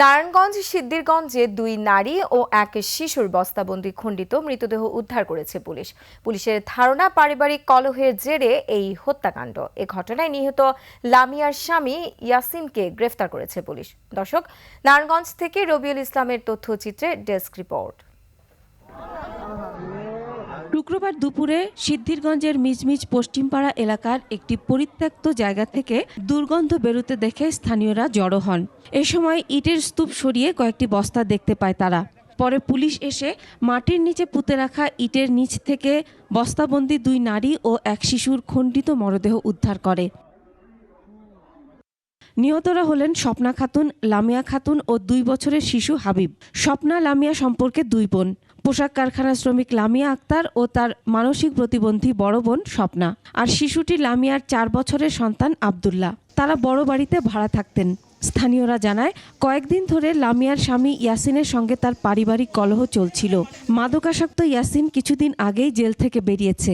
নারায়ণগঞ্জ সিদ্দিরগঞ্জে দুই নারী ও এক শিশুর বস্তাবন্দি খণ্ডিত মৃতদেহ উদ্ধার করেছে পুলিশ। পুলিশের ধারণা, পারিবারিক কলহের জেরে এই হত্যাকাণ্ড। এ ঘটনায় নিহত লামিয়ার স্বামী ইয়াসিনকে গ্রেফতার করেছে পুলিশ। দর্শক, নারায়ণগঞ্জ থেকে রবিউল ইসলামের তথ্যচিত্রে ডেস্ক রিপোর্ট। শুক্রবার দুপুরে সিদ্ধিরগঞ্জের মিজমিজ পশ্চিমপাড়া এলাকার একটি পরিত্যক্ত জায়গা থেকে দুর্গন্ধ বেরোতে দেখে স্থানীয়রা জড়ো হন। এ সময় ইটের স্তূপ সরিয়ে কয়েকটি বস্তা দেখতে পায় তারা। পরে পুলিশ এসে মাটির নিচে পুঁতে রাখা ইটের নিচ থেকে বস্তাবন্দি দুই নারী ও এক শিশুর খণ্ডিত মরদেহ উদ্ধার করে। নিহতরা হলেন স্বপ্না খাতুন, লামিয়া খাতুন ও দুই বছরের শিশু হাবিব। স্বপ্না, লামিয়া সম্পর্কে দুই বোন। পোশাক কারখানার শ্রমিক লামিয়া আক্তার ও তার মানসিক প্রতিবন্ধী বড় বোন স্বপ্না। আর শিশুটি লামিয়ার চার বছরের সন্তান আবদুল্লাহ। তারা বড় বাড়িতে ভাড়া থাকতেন। স্থানীয়রা জানায় কয়েকদিন ধরে লামিয়ার স্বামী ইয়াসিনের সঙ্গে তার পারিবারিক কলহ চলছিল। মাদকাসক্ত ইয়াসিন কিছুদিন আগেই জেল থেকে বেরিয়েছে।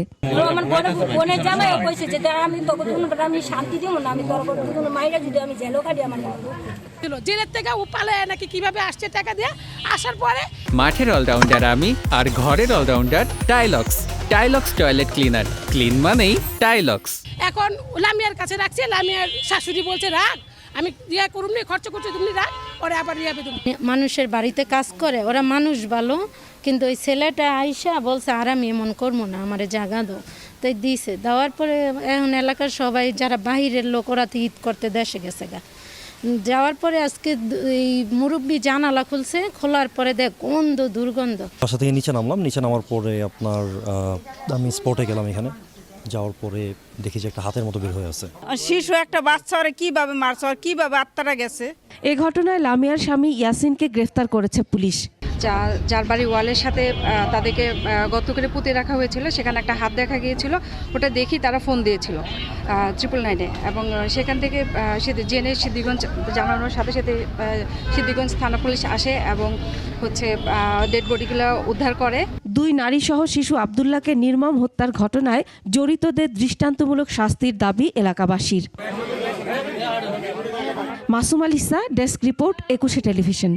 জেলের থেকে ও পালায় নাকি কীভাবে আসছে টাকা দিয়ে? আসার পরে মাঠের অলরাউন্ডার আমি আর ঘরের allrounder Tilex. Tilex toilet cleaner. Clean মানেই টাইলক্স। এখন লামিয়ার কাছে রাখছে লামিয়ার শাশুড়ি বলছে রাখ। আমি ইয়া করুন নি খরচ করছি তুমি রাখ পরে আবার ইয়া বেদুম মানুষের বাড়িতে কাজ করে ওরা মানুষ ভালো কিন্তু ওই ছেলেটা আইসা বলছে আর আমি এমন করব না আমার জাগা দো তাই দিছে দেওয়ার পরে এখন এলাকার সবাই যারা বাহিরের লোক ওরা তো ঈদ করতে দেশে গেছে গা। যাওয়ার পরে আজকে এই মুরব্বী জানালা খুলছে খোলার পরে দেখ গন্ধ দুর্গন্ধ। বাসা থেকে নিচে নামলাম নিচে নামার পরে আপনার আমি স্পটে গেলাম এখানে। যাওয়ার পরে দেখি যে একটা হাতের মতো বের হয়ে আছে। শিশু একটা বাচ্চা ওরা কীভাবে মারছে আর কীভাবে আত্মারা গেছে? এ ঘটনায় লামিয়ার স্বামী ইয়াসিনকে গ্রেফতার করেছে পুলিশ। যা যার বাড়ি ওয়ালের সাথে তাদেরকে গত করে পুঁতে রাখা হয়েছিল সেখানে একটা হাত দেখা গিয়েছিল ওটা দেখি তারা ফোন দিয়েছিল ট্রিপল নাইনে এবং সেখান থেকে জেনে সিদ্ধিগঞ্জ জানানোর সাথে সাথে সিদ্ধিগঞ্জ থানা পুলিশ আসে এবং হচ্ছে ডেড বডিগুলো উদ্ধার করে। দুই নারীসহ শিশু আবদুল্লাহকে নির্মম হত্যার ঘটনায় জড়িতদের দৃষ্টান্তমূলক শাস্তির দাবি এলাকাবাসীর। Masum Alisa desk report, Ekushey television.